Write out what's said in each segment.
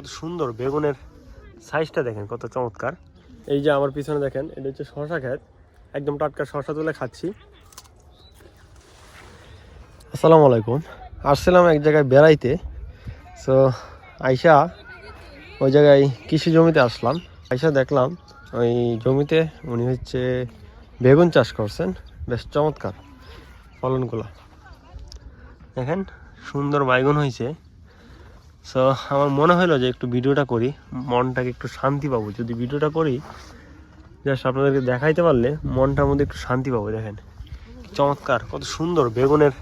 কত সুন্দর বেগুনের সাইজটা দেখেন, কত চমৎকার। এই যে আমার পিছনে দেখেন, এটা হচ্ছে শশা ক্ষেত। একদম টাটকা শশা তুলে খাচ্ছি। আসসালামু আলাইকুম। আসছিলাম এক জায়গায় বেড়াইতে। সো আইসা ওই জায়গায় কৃষি জমিতে আসলাম। আইসা দেখলাম ওই জমিতে উনি হচ্ছে বেগুন চাষ করছেন। বেশ চমৎকার ফলনগুলো। দেখেন, সুন্দর বাইগুন হয়েছে সো আমার মনে হলো যে একটু ভিডিওটা করি মনটাকে একটু শান্তি পাবো। যদি ভিডিওটা করি জাস্ট আপনাদেরকে দেখাইতে পারলে মনটার মধ্যে একটু শান্তি পাবো দেখেন। চমৎকার কত সুন্দর বেগুনের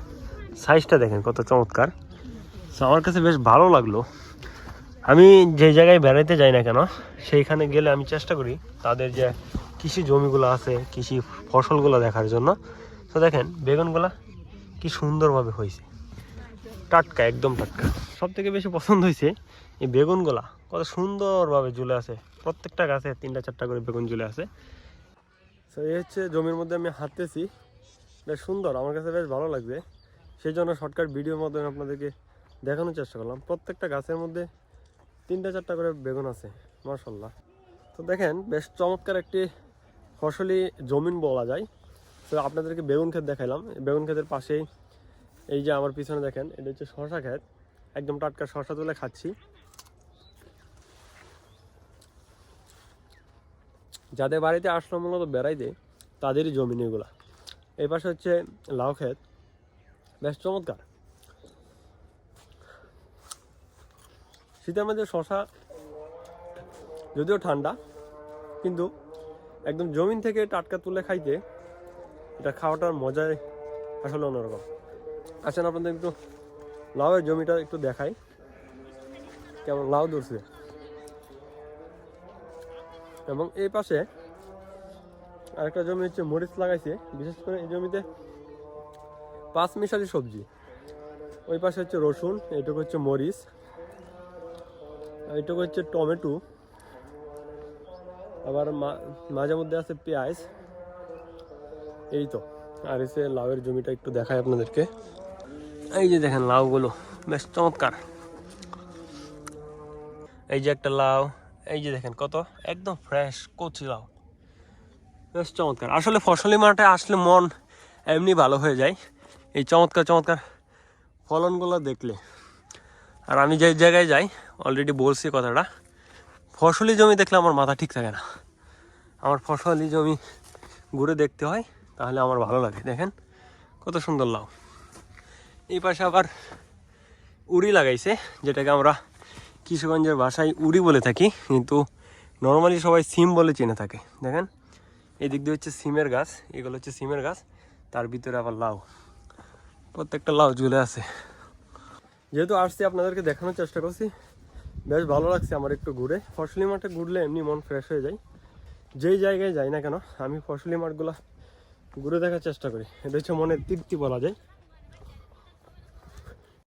সাইজটা দেখেন কত চমৎকার। সো আমার কাছে বেশ ভালো লাগল। আমি যে জায়গায় বেড়াইতে যাই না কেন সেইখানে গেলে আমি চেষ্টা করি তাদের যে কৃষি জমিগুলো আছে কৃষি ফসলগুলো দেখার জন্য। তো দেখেন বেগুনগুলা কি সুন্দরভাবে হয়েছে। টাটকা একদম টাটকা। সব থেকে বেশি পছন্দ হয়েছে এই বেগুনগুলা। কত সুন্দরভাবে ঝুলে আছে। প্রত্যেকটা গাছে তিনটা, চারটা করে বেগুন ঝুলে আছে। তো এই হচ্ছে জমির মধ্যে আমি হাঁটতেছি। বেশ সুন্দর, আমার কাছে বেশ ভালো লাগবে সেই জন্য শর্টকাট ভিডিওর মাধ্যমে আপনাদেরকে দেখানোর চেষ্টা করলাম। প্রত্যেকটা গাছের মধ্যে তিনটা, চারটা করে বেগুন আছে মার্শাল্লাহ তো দেখেন, বেশ চমৎকার একটি ফসলি জমিন বলা যায়। তো আপনাদেরকে বেগুন ক্ষেত দেখাইলাম। বেগুন ক্ষেতের পাশেই এই যে আমার পিছনে দেখেন, এটা হচ্ছে শশা ক্ষেত। একদম টাটকা শশা তুলে খাচ্ছি। যাদের বাড়িতে আসলাম মূলত বেড়াইতে, তাদেরই জমিন এগুলা। এই পাশে হচ্ছে লাউ ক্ষেত। বেশ চমৎকার। শীতের মধ্যে শশা যদিও ঠান্ডা, কিন্তু একদম জমিন থেকে টাটকা তুলে খাইতে এটা খাওয়াটার মজাই আসলে অন্যরকম। আসেন আপনাদের একটু লাউয়ের জমিটা একটু দেখাই। কেমন লাউ ধরছে। এবং এই পাশে আরেকটা জমি হচ্ছে মরিচ লাগাইছে। বিশেষ করে এই জমিতে পাঁচ মিশালি সবজি। ওই পাশে হচ্ছে রসুন, এইটুকু হচ্ছে মরিচ এইটুকু হচ্ছে টমেটো, আবার মাঝে মধ্যে আছে পেঁয়াজ। এই তো, আর এসে লাউয়ের জমিটা একটু দেখায় আপনাদেরকে। এই যে দেখেন লাউগুলো, বেশ চমৎকার। এই যে একটা লাউ, এই যে দেখেন কত, একদম ফ্রেশ কচি লাউ। বেশ চমৎকার। আসলে ফসলি মাঠে আসলে মন এমনি ভালো হয়ে যায়। এই চমৎকার চমৎকার ফলনগুলো দেখলে। আর আমি যে জায়গায় যাই অলরেডি বলছি কথাটা, ফসলি জমি দেখলে আমার মাথা ঠিক থাকে না। আমার ফসলি জমি ঘুরে দেখতে হয়, তাহলে আমার ভালো লাগে। দেখেন কত সুন্দর লাউ। এই পাশে আবার উড়ি লাগাইছে, যেটাকে আমরা কিশোরগঞ্জের ভাষায় উড়ি বলে থাকি, কিন্তু নর্মালি সবাই সিম বলে চিনে থাকে। দেখেন এই দিক দিয়ে হচ্ছে সিমের গাছ, এগুলো হচ্ছে সিমের গাছ, তার ভিতরে আবার লাউ। প্রত্যেকটা লাউ ঝুলে আছে। যেহেতু আসছি, আপনাদেরকে দেখানোর চেষ্টা করছি। বেশ ভালো লাগছে আমার একটু ঘুরে। ফসলি মাঠে ঘুরলে এমনি মন ফ্রেশ হয়ে যায়। যেই জায়গায় যাই না কেন, আমি ফসলি মাঠগুলো ঘুরে দেখার চেষ্টা করি। এটা হচ্ছে মনের তৃপ্তি বলা যায়।